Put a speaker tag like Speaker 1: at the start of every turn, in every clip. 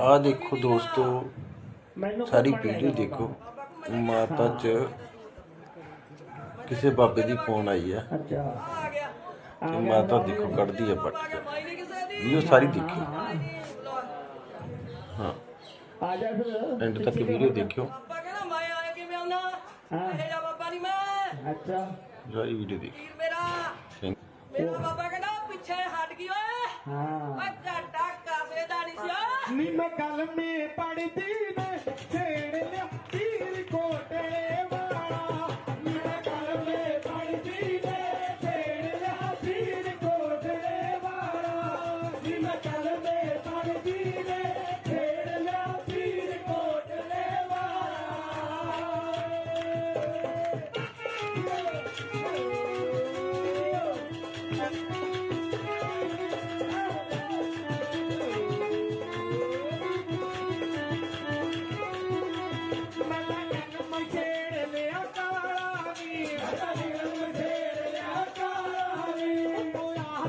Speaker 1: ਆ ਦੇਖੋ ਦੋਸਤੋ ਸਾਰੀ ਵੀਡੀਓ ਦੇਖੋ। ਮਾਤਾ ਚ ਕਿਸੇ ਬਾਬੇ ਦੀ ਫੋਨ ਆਈ ਹੈ
Speaker 2: ਅੱਛਾ।
Speaker 1: ਤੇ ਮਾਤਾ ਦੇਖੋ ਕੱਢਦੀ ਹੈ ਪੱਟ ਕੇ। ਵੀਡੀਓ ਸਾਰੀ ਦੇਖਿਓ ਹਾਂ।
Speaker 2: ਆ ਜਾ ਫਿਰ।
Speaker 1: ਐਂਡ ਤੱਕ ਵੀਡੀਓ ਦੇਖਿਓ।
Speaker 3: ਬਾਬਾ ਕਹਿੰਦਾ ਮੈਂ ਆਇਆ ਕਿਵੇਂ ਆਉਣਾ?
Speaker 2: ਹਾਂ।
Speaker 3: ਇਹ ਜਾ ਬਾਬਾ ਨਹੀਂ ਮੈਂ।
Speaker 2: ਅੱਛਾ।
Speaker 1: ਸਾਰੀ ਵੀਡੀਓ
Speaker 3: ਵੀਰ ਮੇਰਾ। ਮੇਰਾ ਬਾਬਾ ਕਹਿੰਦਾ ਪਿੱਛੇ ਹਟ ਗਈ ਓਏ।
Speaker 2: ਹਾਂ
Speaker 3: ਓਏ ਟਾਟਾ ਕਾਸੇ ਦਾ ਨਹੀਂ ਸੀ ਓਏ
Speaker 2: ਨੀ ਮੈਂ ਕਲਮੇ ਪੜਦੀ ਨੇ ਛੇੜ ਲਿਆ ਪੀਰ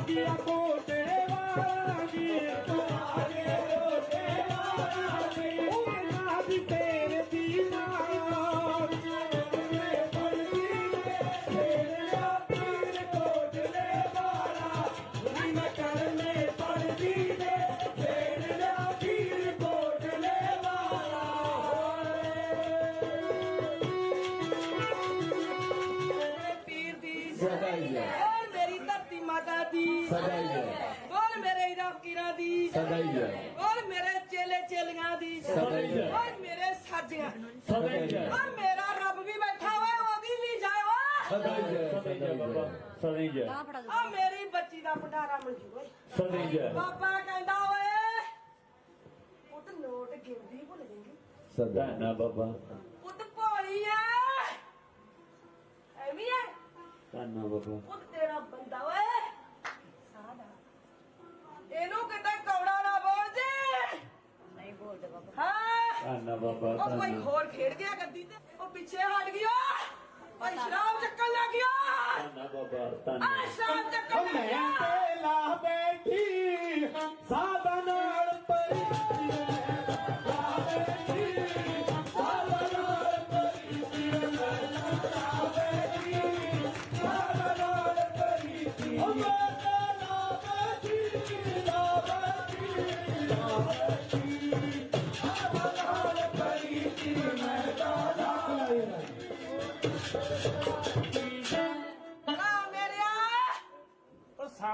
Speaker 2: ਤੂੰ ਆ
Speaker 3: ਮਾਤਾ ਦੀ
Speaker 2: ਸਦਾਈ ਜੈ।
Speaker 3: ਓਏ ਮੇਰੇ ਇਰਾ ਫਕੀਰਾਂ ਦੀ
Speaker 2: ਸਦਾਈ ਜੈ।
Speaker 3: ਓਏ ਮੇਰੇ ਚੇਲੇ ਚੇਲੀਆਂ ਦੀ।
Speaker 2: ਸਦਾਈ ਜੈ।
Speaker 3: ਓਏ ਮੇਰੇ ਸਾਜੀਆਂ।
Speaker 2: ਸਦਾਈ ਜੈ
Speaker 3: ਓਏ ਮੇਰਾ ਰੱਬ ਵੀ ਬੈਠਾ ਓਏ ਉਹਦੀ ਵੀ ਜਾਏ ਓਏ
Speaker 2: ਸਦਾਈ ਜੈ ਸਦਾਈ ਜੈ ਬਾਬਾ। ਸਦਾਈ ਜੈ
Speaker 3: ਓ ਮੇਰੀ ਬੱਚੀ ਦਾ ਭੰਡਾਰਾ ਮਨਜੂਰ ਓਏ।
Speaker 2: ਸਦਾਈ ਜੈ
Speaker 3: ਬਾਬਾ ਕਹਿੰਦਾ ਓਏ ਪੁੱਤ ਨੋਟ ਗਿਣਦੀ ਭੁੱਲ ਜਾਏਗੀ
Speaker 2: ਸਦਾ ਨਾ ਬਾਬਾ।
Speaker 3: ਪੁੱਤ ਭੋਲੀ ਐ ਐਵੇਂ ਐ
Speaker 2: ਤਾਨਾ ਬਾਬਾ।
Speaker 3: ਪੁੱਤ ਤੇਰਾ ਬੰਦਾ ਓਏ।
Speaker 2: ਤਾਨਾ ਬਾਬਾ
Speaker 3: ਉਹ ਕੋਈ ਹੋਰ ਖੇਡ ਗਿਆ ਗੱਦੀ ਤੇ? ਉਹ ਪਿੱਛੇ ਹਟ ਗਿਆ। ਓਏ ਸ਼ਰਾਬ ਚੱਕਣ ਲੱਗ ਗਿਆ।
Speaker 2: ਤਾਨਾ ਬਾਬਾ ਤਾਨਾ
Speaker 3: ਆ ਸ਼ਰਾਬ ਚੱਕਣ ਲੱਗ
Speaker 2: ਮੈਂ
Speaker 3: ਗਿਆ।
Speaker 2: ਤੇ ਲਾ ਬੈਠੀ ਸਾਦਾ ਨਾਲ ਪਰੀ
Speaker 3: ਆ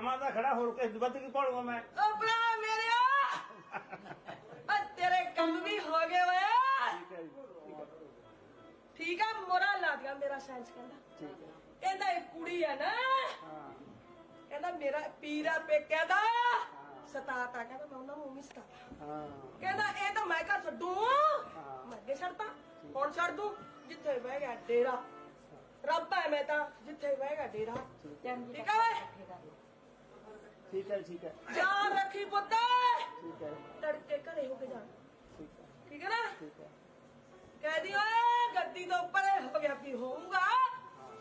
Speaker 4: ਸਾਮਾ ਦਾ ਖੜਾ ਹੋਰ ਕਿਸ ਵੱਧ ਕੀ ਪਾਲੂਗਾ ਮੈਂ?
Speaker 3: ਭਰਾ ਮੇਰਿਆ ਆ ਤੇਰੇ ਕੰਮ ਵੀ ਹੋ ਗਏ ਓਏ। ਠੀਕ ਆ ਮੋਰਾ ਲਾ ਦਿਆ ਮੇਰਾ ਸਾਇੰਸ ਕਹਿੰਦਾ। ਕਹਿੰਦਾ ਇਹ ਕੁੜੀ ਆ ਨਾ। ਕਹਿੰਦਾ ਮੇਰਾ ਪੀਰਾ ਪੇਕਿਆ ਦਾ। ਸਤਾਤਾ ਕਹਿੰਦਾ ਮੈਂ ਉਹਨਾਂ ਨੂੰ ਵੀ ਸਤਾਤਾ। ਕਹਿੰਦਾ ਇਹ ਤਾਂ ਮੈਂ ਘਰ ਛੱਡੂ। ਮੈਂ ਅੱਗੇ ਛੱਡਤਾ ਹੁਣ ਛੱਡ। ਦੂੰ ਜਿੱਥੇ ਬਹਿ ਗਿਆ ਡੇਰਾ। ਰੱਬ ਹੈ ਮੈਂ ਤਾਂ ਜਿੱਥੇ ਬਹਿ ਗਿਆ ਡੇਰਾ। ਠੀਕ ਆ ਓਏ।
Speaker 4: ਠੀਕ ਹੈ ਠੀਕ ਹੈ।
Speaker 3: ਯਾਦ ਰੱਖੀ ਪੁੱਤ।
Speaker 4: ਠੀਕ ਹੈ।
Speaker 3: ਤੜਕੇ ਘਰੇ ਹੋ ਕੇ ਜਾ।
Speaker 4: ਠੀਕ ਹੈ।
Speaker 3: ਠੀਕ ਹੈ ਨਾ?
Speaker 4: ਠੀਕ ਹੈ।
Speaker 3: ਕਹਦੀ ਓਏ ਗੱਦੀ ਤੋਂ ਪਰੇ ਹੋ ਗਿਆ ਵੀ ਹੋਊਗਾ।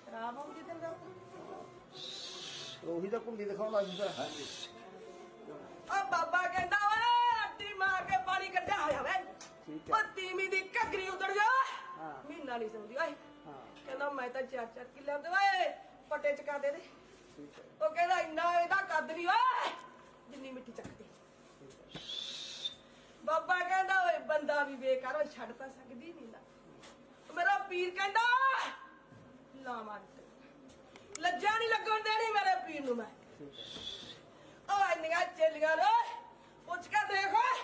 Speaker 3: ਸ਼ਰਾਬ ਆਉਂਦੀ ਤੇ ਦਾ
Speaker 4: ਉਹੀ ਤਾਂ ਕੁੰਡੀ ਦਿਖਾਉਂਦਾ ਸੀ ਤਾਂ
Speaker 3: ਓ ਬਾਬਾ ਕਹਿੰਦਾ ਓਏ ਅੱਡੀ ਮਾਰ ਕੇ ਪਾਣੀ ਕੱਢਿਆ ਹੋਇਆ ਵੇ।
Speaker 4: ਠੀਕ
Speaker 3: ਓ
Speaker 4: ਹੈ
Speaker 3: ਤੀਵੀਂ ਦੀ ਘੱਗਰੀ ਉਤਰ ਜਾ।
Speaker 4: ਹਾਂ।
Speaker 3: ਮਹੀਨਾ ਨਹੀਂ ਸੌਂਦੀ ਓਏ।
Speaker 4: ਹਾਂ।
Speaker 3: ਕਹਿੰਦਾ ਮੈਂ ਤਾਂ ਚਾਰ ਚਾਰ ਕਿੱਲੇ ਹੁੰਦੇ ਓਏ। ਪੱਟੇ ਚਕਾ ਦੇ ਦੇ।
Speaker 4: ਠੀਕ ਹੈ
Speaker 3: ਉਹ ਕਹਿੰਦਾ ਇੰਨਾ ਇਹਦਾ ਕੱਦ ਨਹੀਂ, ਓਏ! ਜਿੰਨੀ ਮਿੱਟੀ ਚੱਕਦੀ। ਬਾਬਾ ਕਹਿੰਦਾ, ਓਏ, ਬੰਦਾ ਵੀ ਬੇਕਾਰ, ਓਏ, ਛੱਡ ਤਾਂ ਸਕਦੀ ਨਹੀਂ ਨਾ। ਮੇਰਾ ਪੀਰ ਕਹਿੰਦਾ ਲਾ ਲੱਜਾ ਨਹੀਂ ਲੱਗਣ ਦੇਣੀ ਮੇਰੇ ਪੀਰ ਨੂੰ ਮੈਂ। ਓ, ਇੰਨੀਆਂ ਚੇਲੀਆਂ ਨੇ ਪੁੱਛ ਕੇ ਦੇਖ, ਓਏ,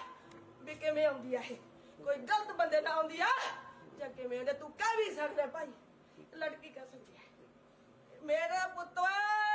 Speaker 3: ਵੀ ਕਿਵੇਂ ਆਉਂਦੀ ਆ ਇਹ। ਕੋਈ ਗਲਤ ਬੰਦੇ ਨਾਲ ਆਉਂਦੀ ਆ, ਜਾਂ ਕਿਵੇਂ ਆਉਂਦੇ ਤੂੰ ਕਹਿ ਵੀ ਸਕਦਾ ਭਾਈ। ਲੜਕੀ ਕਹਿ ਸਕਦੀ ਹੈ ਮੇਰਾ ਪੁੱਤ, ਓਏ